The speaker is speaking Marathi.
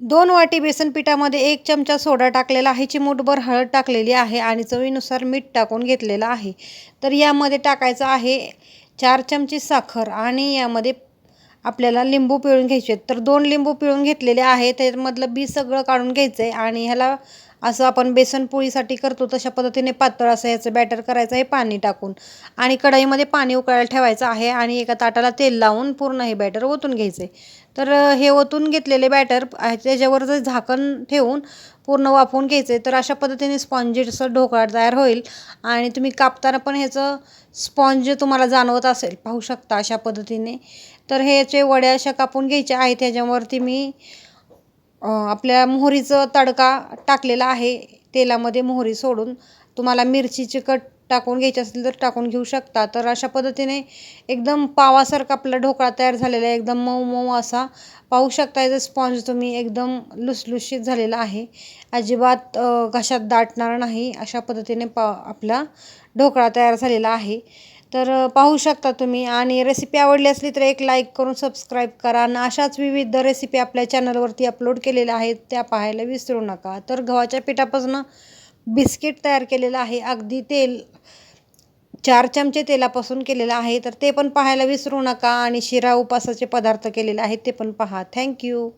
दोन वाटी बेसन पिठामध्ये एक चमचा सोडा टाकलेला आहे. चिमूटभर हळद टाकलेली आहे आणि चवीनुसार मीठ टाकून घेतलेलं आहे. तर यामध्ये टाकायचं आहे चार चमची साखर आणि यामध्ये आपल्याला लिंबू पिळून घ्यायचे आहेत. तर दोन लिंबू पिळून घेतलेले आहे त्यामधलं बी सगळं काढून घ्यायचं आहे आणि ह्याला असं आपण बेसन पोळीसाठी करतो तशा पद्धतीने पातळ असं याचं बॅटर करायचं आहे पाणी टाकून. आणि कढईमध्ये पाणी उकळायला ठेवायचं आहे आणि एका ताटाला तेल लावून पूर्ण हे बॅटर ओतून घ्यायचं आहे. तर हे ओतून घेतलेले बॅटर त्याच्यावर जर झाकण ठेवून पूर्ण वाफवून घ्यायचं आहे तर अशा पद्धतीने स्पॉन्जेचं ढोकळा तयार होईल. आणि तुम्ही कापताना पण ह्याचं स्पॉन्ज तुम्हाला जाणवत असेल पाहू शकता अशा पद्धतीने. तर ह्याचे वड्या अशा कापून घ्यायच्या आहेत त्याच्यावरती मी आपल्या मोहरीचं तडका टाकलेला आहे. तेलामध्ये मोहरी सोडून तुम्हाला मिरचीची कट टाकून घ्यायची असेल तर टाकून घेऊ शकता. तर अशा पद्धतीने एकदम पावासारखा आपला ढोकळा तयार झालेला आहे. एकदम मऊ मऊ असा पाहू शकता याचा स्पॉन्ज तुम्ही एकदम लुसलुशीत झालेला आहे. अजिबात घशात दाटणार नाही. अशा पद्धतीने पा आपला ढोकळा तयार झालेला आहे. तर पाहू शकता तुम्ही. आणि रेसिपी आवडली असली तर एक लाईक करून सबस्क्राईब करा. आणि अशाच विविध रेसिपी आपल्या चॅनलवरती अपलोड केलेल्या आहेत त्या पाहायला विसरू नका. तर गव्हाच्या पिठापासून बिस्किट तयार केलेलं आहे. अगदी तेल चार चमचे तेलापासून केलेलं आहे. तर ते पण पाहायला विसरू नका. आणि शिरा उपासाचे पदार्थ केलेले आहेत ते पण पहा. थँक्यू